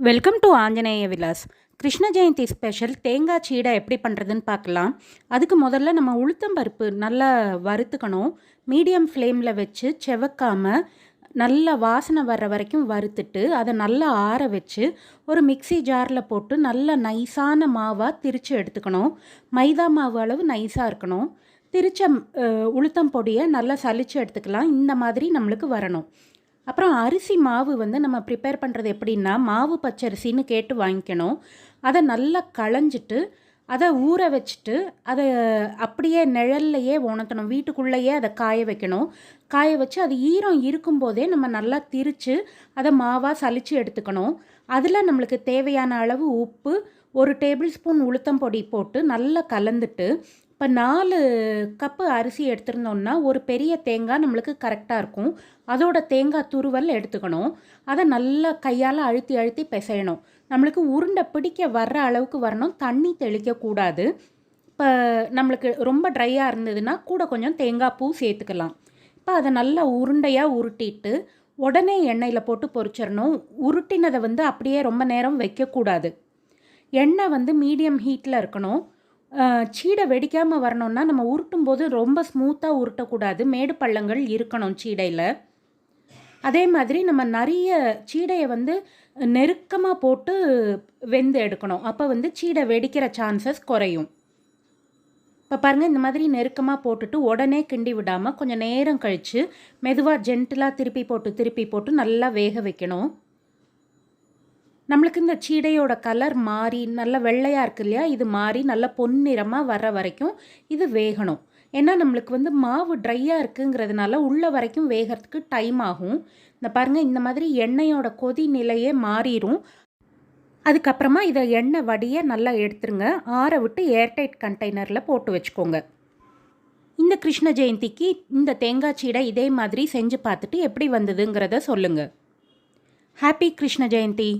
Welcome to Anjaneya Vilas Krishna Jayanthi special தேங்காய் சீடை எப்படி பண்ணுறதுன்னு பார்க்கலாம். அதுக்கு முதல்ல நம்ம உளுத்தம் பருப்பு நல்லா வறுத்துக்கணும். மீடியம் ஃப்ளேமில் வச்சு செவக்காமல் நல்ல வாசனை வர்ற வரைக்கும் வறுத்துட்டு அதை நல்லா ஆற வச்சு ஒரு மிக்ஸி ஜாரில் போட்டு நல்ல நைஸான மாவாக திரித்து எடுத்துக்கணும். மைதா மாவு அளவு நைஸாக இருக்கணும். திரிச்ச உளுத்தம் பொடியை நல்லா சலித்து எடுத்துக்கலாம். இந்த மாதிரி நம்மளுக்கு வரணும். அப்புறம் அரிசி மாவு வந்து நம்ம ப்ரிப்பேர் பண்ணுறது எப்படின்னா மாவு பச்சரிசின்னு கேட்டு வாங்கிக்கணும். அதை நல்லா களைஞ்சிட்டு அதை ஊற வச்சுட்டு அதை அப்படியே நிழல்லையே உணர்த்தணும். வீட்டுக்குள்ளேயே அதை காய வைக்கணும். காய வச்சு அது ஈரம் இருக்கும்போதே நம்ம நல்லா திரித்து அதை மாவாக சலித்து எடுத்துக்கணும். அதில் நம்மளுக்கு தேவையான அளவு உப்பு ஒரு டேபிள் ஸ்பூன் உளுத்தம் பொடி போட்டு நல்லா கலந்துட்டு இப்போ நாலு கப்பு அரிசி எடுத்திருந்தோம்னா ஒரு பெரிய தேங்காய் நம்மளுக்கு கரெக்டாக இருக்கும். அதோட தேங்காய் துருவல் எடுத்துக்கணும். அதை நல்லா கையால் அழுத்தி அழுத்தி பிசையணும். நம்மளுக்கு உருண்டை பிடிக்க வர்ற அளவுக்கு வரணும். தண்ணி தெளிக்கக்கூடாது இப்போ நம்மளுக்கு ரொம்ப ட்ரையாக இருந்ததுன்னா கூட கொஞ்சம் தேங்காய் பூ சேர்த்துக்கலாம். இப்போ அதை நல்லா உருண்டையாக உருட்டிட்டு உடனே எண்ணெயில் போட்டு பொரிச்சிடணும். உருட்டினதை வந்து அப்படியே ரொம்ப நேரம் வைக்கக்கூடாது. எண்ணெய் வந்து மீடியம் ஹீட்டில் இருக்கணும். சீடை வெடிக்காமல் வரணும்னா நம்ம உருட்டும் போது ரொம்ப ஸ்மூத்தாக உருட்டக்கூடாது. மேடு பள்ளங்கள் இருக்கணும் சீடையில். அதே மாதிரி நம்ம நிறைய சீடையை வந்து நெருக்கமாக போட்டு வெந்து எடுக்கணும். அப்போ வந்து சீடை வெடிக்கிற சான்சஸ் குறையும். இப்போ பாருங்கள் இந்த மாதிரி நெருக்கமாக போட்டுட்டு உடனே கிண்டி விடாமல் கொஞ்சம் நேரம் கழித்து மெதுவாக ஜென்டிலாக திருப்பி போட்டு திருப்பி போட்டு நல்லா வேக வைக்கணும். நம்மளுக்கு இந்த சீடையோட கலர் மாறி நல்ல வெள்ளையாக இருக்கு இல்லையா? இது மாறி நல்ல பொன்னிறமாக வர்ற வரைக்கும் இது வேகணும். ஏன்னா நம்மளுக்கு வந்து மாவு ட்ரையாக இருக்குங்கிறதுனால உள்ள வரைக்கும் வேகிறதுக்கு டைம் ஆகும். இந்த பாருங்கள் இந்த மாதிரி எண்ணெயோட கொதி நிலையே மாறிடும் அதுக்கப்புறமா இதை எண்ணெய் வடியை நல்லா எடுத்துருங்க. ஆற விட்டு ஏர்டைட் கண்டெய்னரில் போட்டு வச்சுக்கோங்க. இந்த கிருஷ்ண ஜெயந்திக்கு இந்த தேங்காய் சீடை இதே மாதிரி செஞ்சு பார்த்துட்டு எப்படி வந்ததுங்கிறத சொல்லுங்கள் ஹாப்பி கிருஷ்ண ஜெயந்தி.